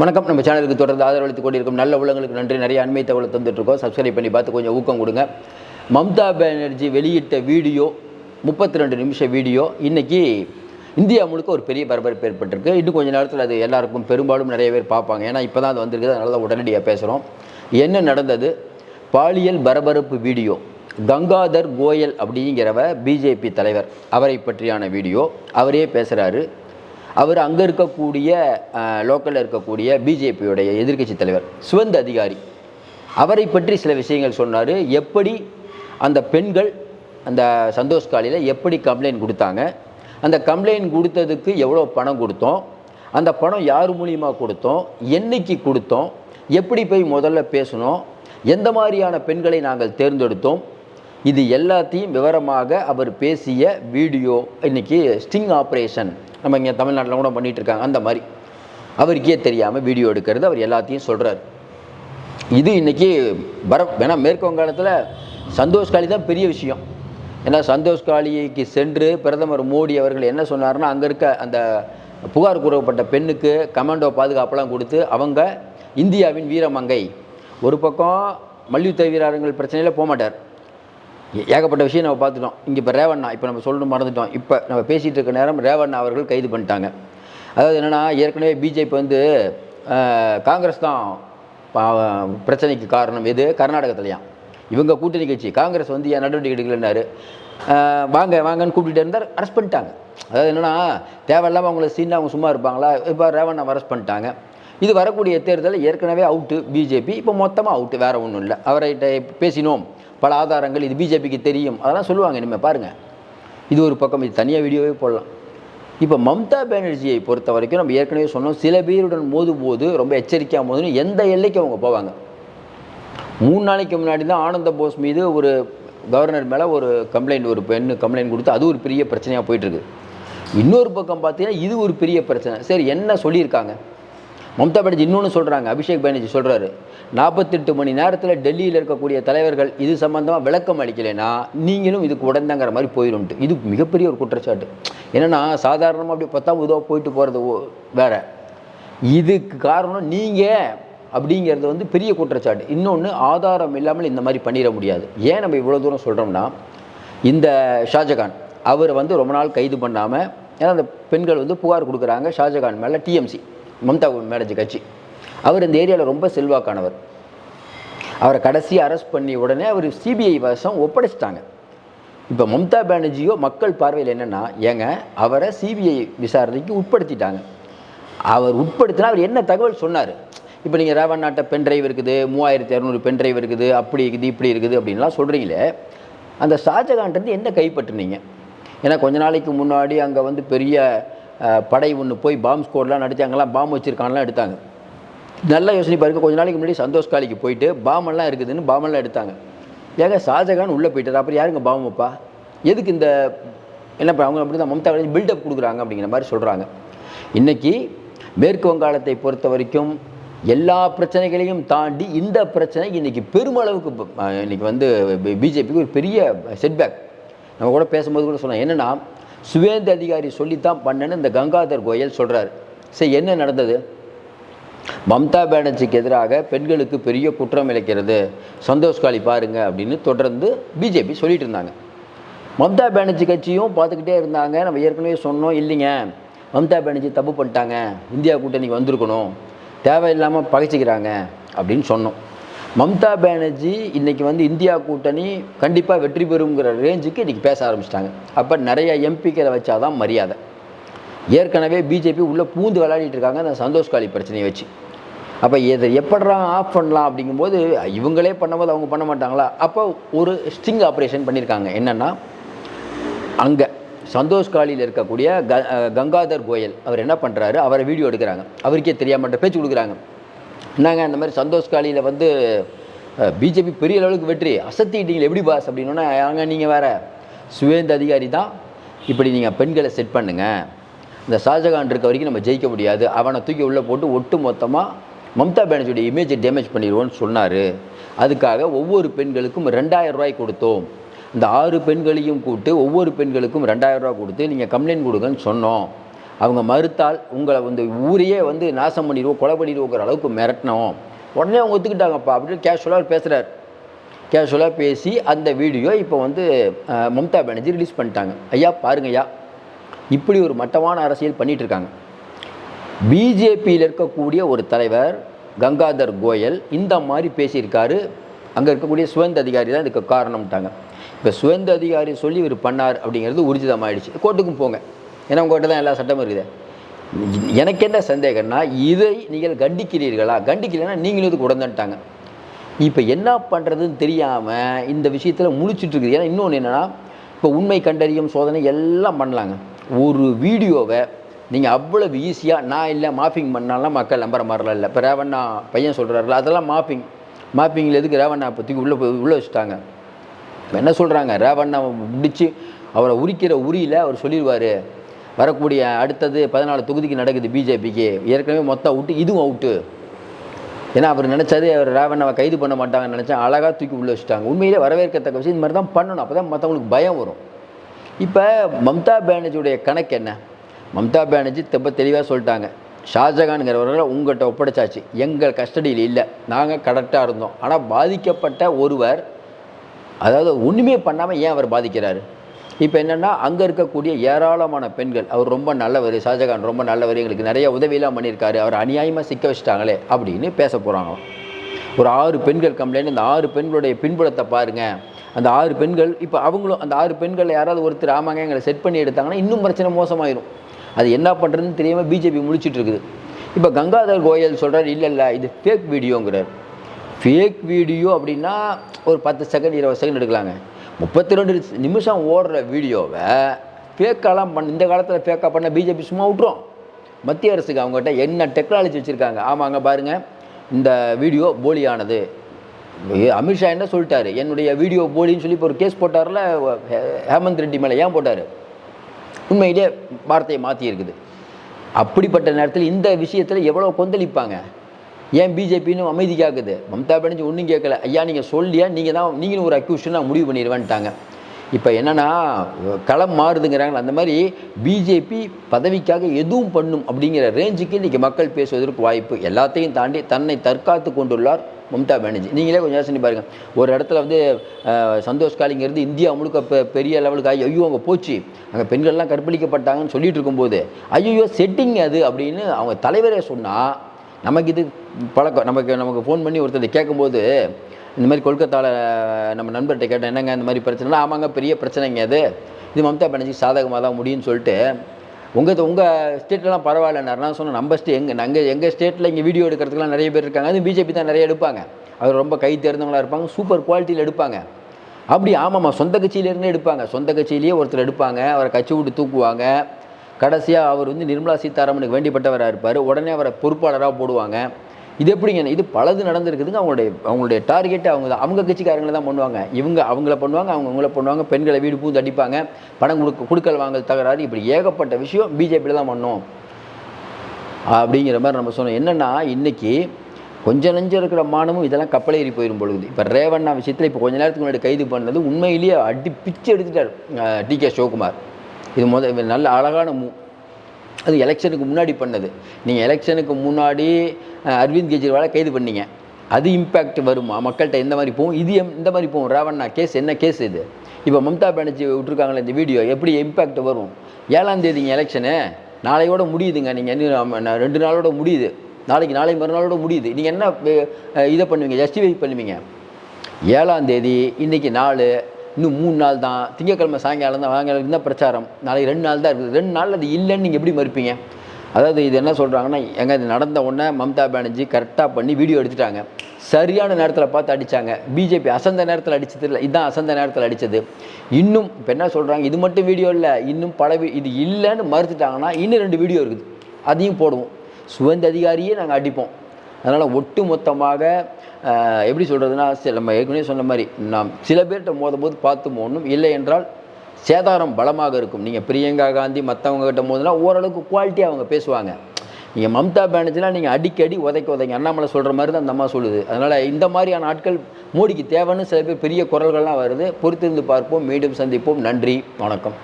வணக்கம். நம்ம சேனலுக்கு தொடர்ந்து ஆதரவளித்துக் கொண்டிருக்கும் நல்ல உள்ளங்களுக்கு நன்றி. நிறைய அண்மை தகவலை தந்துட்டுருக்கோம். சப்ஸ்கிரைப் பண்ணி பார்த்து கொஞ்சம் ஊக்கம் கொடுங்க. மம்தா பானர்ஜி வெளியிட்ட வீடியோ முப்பத்தி ரெண்டு நிமிஷ வீடியோ இன்றைக்கி இந்தியா முழுக்க ஒரு பெரிய பரபரப்பு ஏற்பட்டிருக்கு. இன்னும் கொஞ்ச நேரத்தில் அது எல்லாருக்கும் பெரும்பாலும் நிறைய பேர் பார்ப்பாங்க. ஏன்னா இப்போ தான் அது வந்திருக்குது. அதனால தான் உடனடியாக பேசுகிறோம் என்ன நடந்தது? பாலியல் பரபரப்பு வீடியோ கங்காதர் கோயல் அப்படிங்கிறவ பிஜேபி தலைவர் அவரை பற்றியான வீடியோ அவரே பேசுகிறாரு அவர் அங்கே இருக்கக்கூடிய லோக்கலில் இருக்கக்கூடிய பிஜேபியுடைய எதிர்க்கட்சி தலைவர் சுவந்த அதிகாரி. அவரை பற்றி சில விஷயங்கள் சொன்னார். எப்படி அந்த பெண்கள் அந்த சந்தோஷ் காலையில் எப்படி கம்ப்ளைண்ட் கொடுத்தாங்க. அந்த கம்ப்ளைண்ட் கொடுத்ததுக்கு எவ்வளோ பணம் கொடுத்தோம். அந்த பணம் யார் மூலியமாக கொடுத்தோம். என்னைக்கு கொடுத்தோம். எப்படி போய் முதல்ல பேசணும் எந்த மாதிரியான பெண்களை நாங்கள் தேர்ந்தெடுத்தோம். இது எல்லாத்தையும் விவரமாக அவர் பேசிய வீடியோ இன்னைக்கு ஸ்டிங் ஆப்ரேஷன். நம்ம இங்கே தமிழ்நாட்டில் கூட பண்ணிகிட்ருக்காங்க இருக்காங்க அந்த மாதிரி. அவருக்கே தெரியாமல் வீடியோ எடுக்கிறது அவர் எல்லாத்தையும் சொல்கிறார் இது இன்றைக்கி வர ஏன்னா மேற்கு வங்காளத்தில் சந்தோஷ் காளி தான் பெரிய விஷயம். ஏன்னா சந்தோஷ் காளிக்கு சென்று பிரதமர் மோடி அவர்கள் என்ன சொன்னார்னா அங்கே இருக்க அந்த புகார் கூறப்பட்ட பெண்ணுக்கு கமாண்டோ பாதுகாப்பெல்லாம் கொடுத்து அவங்க இந்தியாவின் வீரமங்கை. ஒரு பக்கம் மல்யுத்த வீரர்கள் பிரச்சனையில் போக மாட்டார். ஏகப்பட்ட விஷயம் நம்ம பார்த்துட்டோம். இங்கே இப்போ ரேவண்ணா இப்போ நம்ம சொல்லணும் மறந்துட்டோம். இப்போ நம்ம பேசிகிட்டு இருக்க நேரம் ரேவண்ணா அவர்கள் கைது பண்ணிட்டாங்க. அதாவது என்னென்னா ஏற்கனவே பிஜேபி வந்து காங்கிரஸ் தான் பா- பிரச்சனைக்கு காரணம் எது? கர்நாடகத்துலையாம் இவங்க கூட்டணி கட்சி. காங்கிரஸ் வந்து ஏன் நடவடிக்கை எடுக்கலைன்னாரு. வாங்க வாங்கன்னு கூப்பிட்டுட்டு இருந்தார். அரெஸ்ட் பண்ணிட்டாங்க. அதாவது என்னென்னா தேவையில்லாமல் அவங்கள சீன் அவங்க சும்மா இருப்பாங்களா? இப்போ ரேவண்ணா அரெஸ்ட் பண்ணிட்டாங்க. இது வரக்கூடிய தேர்தலில் ஏற்கனவே அவுட்டு பிஜேபி இப்போ மொத்தமாக அவுட்டு வேறு ஒன்றும் இல்லை. அவரை பேசினோம். பல ஆதாரங்கள் இது பிஜேபிக்கு தெரியும். அதெல்லாம் சொல்லுவாங்க இனிமேல் பாருங்கள் இது ஒரு பக்கம் இது தனியாக வீடியோவே போடலாம். இப்போ மம்தா பானர்ஜியை பொறுத்த வரைக்கும் நம்ம ஏற்கனவே சொன்னோம் சில பேருடன் மோதும் போது ரொம்ப எச்சரிக்கையாக மோதுன்னு எந்த எல்லைக்கு அவங்க போவாங்க? மூணு நாளைக்கு முன்னாடி தான் ஆனந்த போஸ் மீது ஒரு கவர்னர் மேலே ஒரு கம்ப்ளைண்ட் ஒரு பெண்ணு கம்ப்ளைண்ட் கொடுத்து அது ஒரு பெரிய பிரச்சனையாக போயிட்டுருக்கு இன்னொரு பக்கம் பார்த்தீங்கன்னா இது ஒரு பெரிய பிரச்சனை. சரி என்ன சொல்லியிருக்காங்க? மம்தா பானர்ஜி இன்னொன்று சொல்கிறாங்க அபிஷேக் பானர்ஜி சொல்கிறாரு நாற்பத்தெட்டு மணி நேரத்தில் டெல்லியில் இருக்கக்கூடிய தலைவர்கள் இது சம்மந்தமாக விளக்கம் அளிக்கலைன்னா நீங்களும் இதுக்கு உடந்தங்கிற மாதிரி போயிடும்ட்டு. இது மிகப்பெரிய ஒரு குற்றச்சாட்டு. என்னென்னா சாதாரணமாக அப்படி பத்தாம் உதவ போயிட்டு போகிறது வேற. இதுக்கு காரணம் நீங்கள் அப்படிங்கிறது வந்து பெரிய குற்றச்சாட்டு. இன்னொன்று ஆதாரம் இல்லாமல் இந்த மாதிரி பண்ணிட முடியாது. ஏன் நம்ம இவ்வளோ தூரம் சொல்கிறோம்னா இந்த ஷாஜகான் அவர் வந்து ரொம்ப நாள் கைது பண்ணாமல் ஏன்னா அந்த பெண்கள் வந்து புகார் கொடுக்குறாங்க ஷாஜகான் மேலே டிஎம்சி மம்தா பானர்ஜி கட்சி அவர் இந்த ஏரியாவில் ரொம்ப செல்வாக்கானவர். அவரை கடைசி அரெஸ்ட் பண்ணி உடனே அவர் சிபிஐ வசம் ஒப்படைச்சிட்டாங்க. இப்போ மம்தா பானர்ஜியோ மக்கள் பார்வையில் என்னென்னா ஏங்க அவரை சிபிஐ விசாரணைக்கு உட்படுத்திட்டாங்க. அவர் உட்படுத்தினா அவர் என்ன தகவல் சொன்னார்? இப்போ நீங்கள் ரேவன் நாட்டை பென் டிரைவ் இருக்குது மூவாயிரத்தி இரநூறு பென் டிரைவ் இருக்குது அப்படி இருக்குது இப்படி இருக்குது அப்படின்லாம் சொல்கிறீங்களே அந்த ஷாஜகான்ட்டு என்ன கைப்பற்றுனீங்க? ஏன்னா கொஞ்ச நாளைக்கு முன்னாடி அங்கே வந்து பெரிய படை ஒன்று போய் பாம் ஸ்கோர்லாம் நடித்தாங்களாம் அங்கெல்லாம் பாம் வச்சுருக்கான்லாம் எடுத்தாங்க நல்லா யோசனை பாருங்க கொஞ்ச நாளைக்கு முன்னாடி சந்தோஷ் காலிக்கு போயிட்டு பாமெல்லாம் இருக்குதுன்னு பாமெல்லாம் எடுத்தாங்க ஏங்க ஷாஜகான் உள்ளே போயிட்டார் அப்புறம் யாருங்க பாம் வைப்பா எதுக்கு இந்த என்ன அவங்க அப்படி தான் மம்தா பானர்ஜி பில்டப் கொடுக்குறாங்க அப்படிங்கிற மாதிரி சொல்கிறாங்க இன்றைக்கி மேற்கு வங்காளத்தை பொறுத்த வரைக்கும் எல்லா பிரச்சனைகளையும் தாண்டி இந்த பிரச்சனை இன்றைக்கி பெருமளவுக்கு இன்றைக்கி வந்து பிஜேபிக்கு ஒரு பெரிய செட்பேக் நம்ம கூட பேசும்போது கூட சொன்னோம் என்னென்னா சுவேந்த அதிகாரி சொல்லித்தான் பண்ணேன்னு இந்த கங்காதர் கோயல் சொல்கிறார் சரி என்ன நடந்தது? மம்தா பானர்ஜிக்கு எதிராக பெண்களுக்கு பெரிய குற்றம் இழைக்கிறது. சந்தோஷ் காளி பாருங்க அப்படின்னு தொடர்ந்து பிஜேபி சொல்லிட்டு இருந்தாங்க. மம்தா பானர்ஜி கட்சியும் பார்த்துக்கிட்டே இருந்தாங்க. நம்ம ஏற்கனவே சொன்னோம் இல்லைங்க. மம்தா பானர்ஜி தப்பு பண்ணிட்டாங்க. இந்தியா கூட்டணிக்கு வந்திருக்கணும். தேவையில்லாமல் பகைச்சிக்கிறாங்க அப்படின்னு சொன்னோம். மம்தா பானர்ஜி இன்னைக்கு வந்து இந்தியா கூட்டணி கண்டிப்பாக வெற்றி பெறுங்கிற ரேஞ்சுக்கு இன்றைக்கி பேச ஆரம்பிச்சிட்டாங்க. அப்போ நிறைய எம்பிக்களை வச்சாதான் மரியாதை. ஏற்கனவே பிஜேபி உள்ளே பூந்து விளையாடிட்டு இருக்காங்க அந்த சந்தோஷ் காலி பிரச்சனையை வச்சு. அப்போ இதை எப்படா ஆஃப் பண்ணலாம் அப்படிங்கும்போது இவங்களே பண்ணும்போது அவங்க பண்ண மாட்டாங்களா? அப்போ ஒரு ஸ்டிங் ஆப்ரேஷன் பண்ணியிருக்காங்க. என்னென்னா அங்கே சந்தோஷ் காலியில் இருக்கக்கூடிய க கங்காதர் கோயல் அவர் என்ன பண்ணுறாரு அவரை வீடியோ எடுக்கிறாங்க. அவருக்கே தெரியாமட்ட பேச்சு கொடுக்குறாங்க. என்னங்க இந்த மாதிரி சந்தோஷ் காலியில் வந்து பிஜேபி பெரிய அளவுக்கு வெற்றி. அசத்திட்டீங்களே எப்படி பாஸ் அப்படின்னா ஏங்க நீங்கள் வேறு. சுவேந்த அதிகாரி தான். இப்படி நீங்கள் பெண்களை செட் பண்ணுங்கள் இந்த ஷாஜகான் இருக்க வரைக்கும் நம்ம ஜெயிக்க முடியாது. அவனை தூக்கி உள்ளே போட்டு ஒட்டு மொத்தமாக மம்தா பானர்ஜியோட இமேஜை டேமேஜ் பண்ணிடுவோன்னு சொன்னார். அதுக்காக ஒவ்வொரு பெண்களுக்கும் ரெண்டாயிரம் ரூபாய் கொடுத்தோம். இந்த ஆறு பெண்களையும் கூப்பிட்டு ஒவ்வொரு பெண்களுக்கும் ரெண்டாயிரம் ரூபா கொடுத்து நீங்கள் கம்ப்ளைண்ட் கொடுங்கன்னு சொன்னோம். அவங்க மறுத்தால் உங்களை வந்து ஊரையே வந்து நாசம் பண்ணிடுவோம் கொலை பண்ணிடுவோங்கிற அளவுக்கு மிரட்டினோம். உடனே அவங்க ஒத்துக்கிட்டாங்கப்பா அப்படின்னு கேஷுவலாக பேசுகிறார் கேஷுவலாக பேசி அந்த வீடியோ இப்போ வந்து மம்தா பானர்ஜி ரிலீஸ் பண்ணிட்டாங்க. ஐயா பாருங்க ஐயா இப்படி ஒரு மட்டமான அரசியல் பண்ணிகிட்ருக்காங்க பிஜேபியில் இருக்கக்கூடிய ஒரு தலைவர் கங்காதர் கோயல் இந்த மாதிரி பேசியிருக்காரு. அங்கே இருக்கக்கூடிய சுவேந்த அதிகாரி தான் இதுக்கு காரணம்ட்டாங்க. இப்போ சுவேந்த அதிகாரி சொல்லி இவர் பண்ணார் அப்படிங்கிறது உறுதிதமாகிடுச்சு கோர்ட்டுக்கும் போங்க. ஏன்னா உங்கள்கிட்ட தான் எல்லா சட்டமும் இருக்குது. எனக்கு என்ன சந்தேகம்னா இதை நீங்கள் கண்டிக்கிறீர்களா? கண்டிக்கலைன்னா நீங்களும் இதுக்கு உடந்துட்டாங்க இப்போ என்ன பண்ணுறதுன்னு தெரியாமல் இந்த விஷயத்தில் முழிச்சிட்ருக்குது ஏன்னா இன்னொன்று என்னென்னா இப்போ உண்மை கண்டறியும் சோதனை எல்லாம் பண்ணலாங்க. ஒரு வீடியோவை நீங்கள் அவ்வளவு ஈஸியாக நான் இல்லை மாஃபிங் பண்ணாலாம் மக்கள் நம்புற மாதிரிலாம் இல்லை. இப்போ ரேவண்ணா பையன் சொல்கிறாருல அதெல்லாம் மாஃபிங் மாஃபிங்கில் எதுக்கு ரேவண்ணா பற்றி உள்ளே போய் உள்ளே வச்சுட்டாங்க? இப்போ என்ன சொல்கிறாங்க ரேவண்ணா முடித்து அவரை உரிக்கிற உரியில் அவர் சொல்லிடுவார். வரக்கூடிய அடுத்தது பதினாலு தொகுதிக்கு நடக்குது பிஜேபிக்கு ஏற்கனவே மொத்தம் அவுட்டு இதுவும் அவுட்டு ஏன்னா அவர் நினச்சாரு அவர் ராவணவை கைது பண்ண மாட்டாங்கன்னு நினச்சா அழகாக தூக்கி உள்ளே வச்சுட்டாங்க. உண்மையிலே வரவேற்கத்தக்க விஷயம். இந்த மாதிரி தான் பண்ணணும். அப்போ தான் மற்றவங்களுக்கு பயம் வரும். இப்போ மம்தா பானர்ஜியுடைய கணக்கு என்ன? மம்தா பானர்ஜி ரொம்ப தெளிவாக சொல்லிட்டாங்க. ஷாஜகான்ங்கிறவர்களை உங்கள்கிட்ட ஒப்படைச்சாச்சு. எங்கள் கஸ்டடியில் இல்லை. நாங்கள் கரெக்டாக இருந்தோம். ஆனால் பாதிக்கப்பட்ட ஒருவர் அதாவது ஒன்றுமே பண்ணாமல் ஏன் அவர் பாதிக்கிறாரு? இப்போ என்னென்னா அங்கே இருக்கக்கூடிய ஏராளமான பெண்கள் அவர் ரொம்ப நல்லவர் ஷாஜகான் ரொம்ப நல்லவர் எங்களுக்கு நிறைய உதவியெல்லாம் பண்ணியிருக்காரு அவர் அநியாயமாக சிக்க வச்சிட்டாங்களே அப்படின்னு பேச போகிறாங்க ஒரு ஆறு பெண்கள் கம்ப்ளைண்ட் அந்த ஆறு பெண்களுடைய பின்புலத்தை பாருங்கள் அந்த ஆறு பெண்கள் இப்போ அவங்களும் அந்த ஆறு பெண்கள் யாராவது ஒருத்தர் ஆமாங்க எங்களை செட் பண்ணி எடுத்தாங்கன்னா இன்னும் பிரச்சனை மோசமாயிரும். அது என்ன பண்ணுறதுன்னு தெரியாமல் பிஜேபி முழிச்சிட்டு இருக்குது. இப்போ கங்காதர் கோயல் சொல்கிறார் இல்லை இல்லை இது ஃபேக் வீடியோங்கிறார் ஃபேக் வீடியோ அப்படின்னா ஒரு பத்து செகண்ட் இருபது செகண்ட் எடுக்கலாங்க. முப்பத்தி ரெண்டு நிமிஷம் ஓடுற வீடியோவை ஃபேக்காலாம் பண்ண இந்த காலத்தில் ஃபேக்காக பண்ண பிஜேபி சும்மா விட்டுரும். மத்திய அரசுக்கு அவங்ககிட்ட என்ன டெக்னாலஜி வச்சுருக்காங்க? ஆமாங்க பாருங்கள் இந்த வீடியோ போலியானது. அமித்ஷா என்ன சொல்லிட்டாரு? என்னுடைய வீடியோ போலின்னு சொல்லி இப்போ ஒரு கேஸ் போட்டார்ல ஹே- ஹேமந்த் ரெட்டி மேலே ஏன் போட்டார்? உண்மையிலே வார்த்தையை மாற்றி இருக்குது அப்படிப்பட்ட நேரத்தில் இந்த விஷயத்தில் எவ்வளோ கொந்தளிப்பாங்க? ஏன் பிஜேபின்னு அமைதி காக்குது? மம்தா பானர்ஜி ஒன்றும் கேட்கல ஐயா நீங்கள் சொல்லியா? நீங்கள் தான் நீங்களும் ஒரு அக்யூஷன் நான் முடிவு பண்ணிடுவேன்ட்டாங்க. இப்போ என்னென்னா களம் மாறுதுங்கிறாங்களே அந்த மாதிரி பிஜேபி பதவிக்காக எதுவும் பண்ணும் அப்படிங்கிற ரேஞ்சுக்கு இன்றைக்கி மக்கள் பேசுவதற்கு வாய்ப்பு. எல்லாத்தையும் தாண்டி தன்னை தற்காத்து கொண்டுள்ளார் மம்தா பானர்ஜி. நீங்களே கொஞ்சம் யோசனை பாருங்கள் ஒரு இடத்துல வந்து சந்தோஷ் காலிங்கிறது இந்தியா முழுக்க பெரிய லெவலுக்கு ஆகி ஐயோ அங்கே போச்சு. அங்கே பெண்கள்லாம் கற்பழிக்கப்பட்டாங்கன்னு சொல்லிட்டு இருக்கும்போது ஐயோ செட்டிங் அது அப்படின்னு அவங்க தலைவரே சொன்னால் நமக்கு இது பழக்கம். நமக்கு நமக்கு ஃபோன் பண்ணி ஒருத்தர் கேட்கும்போது இந்த மாதிரி கொல்கத்தாவில் நம்ம நண்பர்கிட்ட கேட்டேன் என்னங்க இந்த மாதிரி பிரச்சனைனா ஆமாங்க பெரிய பிரச்சனைங்க அது இது மம்தா பானர்ஜி சாதகமாக தான் முடியும்னு சொல்லிட்டு உங்கள் உங்கள் ஸ்டேட்லாம் பரவாயில்ல நான் சொன்னேன் நம்ம ஸ்டே எங்கள் நாங்கள் எங்கள் ஸ்டேட்டில் இங்கே வீடியோ எடுக்கிறதுக்குலாம் நிறைய பேர் இருக்காங்க. அது பிஜேபி தான் நிறைய எடுப்பாங்க. அவர் ரொம்ப கை தேர்ந்தவங்களா இருப்பாங்க சூப்பர் குவாலிட்டியில் எடுப்பாங்க. அப்படி ஆமாம்மா சொந்த கட்சியிலேருந்தே எடுப்பாங்க. சொந்த கட்சியிலேயே ஒருத்தர் எடுப்பாங்க அவரை கட்சி விட்டு தூக்குவாங்க. கடைசியாக அவர் வந்து நிர்மலா சீதாராமனுக்கு வேண்டிப்பட்டவராக இருப்பார். உடனே அவரை பொறுப்பாளராக போடுவாங்க. இது எப்படிங்க? இது பலது நடந்திருக்குதுங்க. அவங்களுடைய அவங்களுடைய டார்கெட்டு அவங்க தான். அவங்க கட்சிக்காரங்களை தான் பண்ணுவாங்க. இவங்க அவங்கள பண்ணுவாங்க அவங்க அவங்கள பண்ணுவாங்க. பெண்களை வீடு பூந்து அடிப்பாங்க. பணம் கொடுக்க கொடுக்கல் வாங்கல் தகராறு. இப்படி ஏகப்பட்ட விஷயம் பிஜேபியில் தான் பண்ணோம். அப்படிங்கிற மாதிரி நம்ம சொன்னோம். என்னென்னா இன்றைக்கி கொஞ்சம் நஞ்சம் இருக்கிற மானமும் இதெல்லாம் கப்பலேறி போயிடும் பொழுது. இப்போ ரேவண்ணா விஷயத்தில் இப்போ கொஞ்ச நேரத்துக்கு முன்னாடி கைது பண்ணது உண்மையிலேயே அடி பிச்சு எடுத்துட்டார் டி கே சிவகுமார். இது முத நல்ல அழகான மூ அது எலெக்ஷனுக்கு முன்னாடி பண்ணது. நீங்கள் எலெக்ஷனுக்கு முன்னாடி அரவிந்த் கெஜ்ரிவாலை கைது பண்ணீங்க. அது இம்பேக்ட் வருமா? மக்கள்கிட்ட எந்த மாதிரி போகும்? இது எம்- இந்த மாதிரி போகும். ராவண்ணா கேஸ் என்ன கேஸ் இது? இப்போ மம்தா பானர்ஜி விட்டுருக்காங்களே இந்த வீடியோ எப்படி இம்பேக்ட் வரும்? ஏழாம் தேதிங்க எலெக்ஷனு நாளையோட முடியுதுங்க நீங்கள் இன்னும் ரெண்டு நாளோட முடியுது. நாளைக்கு நாளை மறுநாளோட முடியுது. நீங்கள் என்ன இதை பண்ணுவீங்க? ஜஸ்டிஃபை பண்ணுவீங்க? ஏழாம் தேதி இன்றைக்கி நாலு இன்னும் மூணு நாள் தான். திங்கக்கிழமை சாயங்காலம் தான். வாங்க இருந்தால் பிரச்சாரம்? நாளைக்கு ரெண்டு நாள் தான் இருக்குது. ரெண்டு நாள் அது இல்லைன்னு நீங்கள் எப்படி மறுப்பீங்க? அதாவது இது என்ன சொல்கிறாங்கன்னா எங்க இது நடந்த உடனே மம்தா பானர்ஜி கரெக்டாக பண்ணி வீடியோ எடுத்துட்டாங்க. சரியான நேரத்தில் பார்த்து அடித்தாங்க பிஜேபி அசந்த நேரத்தில் அடித்தது இல்லை. இதுதான் அசந்த நேரத்தில் அடித்தது இன்னும் இப்போ என்ன சொல்கிறாங்க இது மட்டும் வீடியோ இல்லை. இன்னும் பல இது இல்லைன்னு மறுத்துட்டாங்கன்னா இன்னும் ரெண்டு வீடியோ இருக்குது. அதையும் போடுவோம். சுதந்திர அதிகாரியே நாங்கள் அடிப்போம். அதனால் ஒட்டு மொத்தமாக எப்படி சொல்கிறதுனா நம்ம ஏற்கனவே சொன்ன மாதிரி நாம் சில பேர்கிட்ட மோதும் போது பார்த்து ஒன்றும் இல்லை என்றால் சேதாரம் பலமாக இருக்கும். நீங்கள் பிரியங்கா காந்தி மற்றவங்க கிட்ட மோதினா ஓரளவுக்கு குவாலிட்டியாக அவங்க பேசுவாங்க. நீங்கள் மம்தா பானர்ஜிலாம் நீங்கள் அடிக்கடி உதைக்க உதைங்க. அண்ணாமலை சொல்கிற மாதிரி தான் அந்த அம்மா சொல்லுது. அதனால் இந்த மாதிரியான ஆட்கள் மோடிக்கு தேவைன்னு சில பேர் பெரிய குரல்கள்லாம் வருது. பொறுத்திருந்து பார்ப்போம். மீண்டும் சந்திப்போம். நன்றி. வணக்கம்.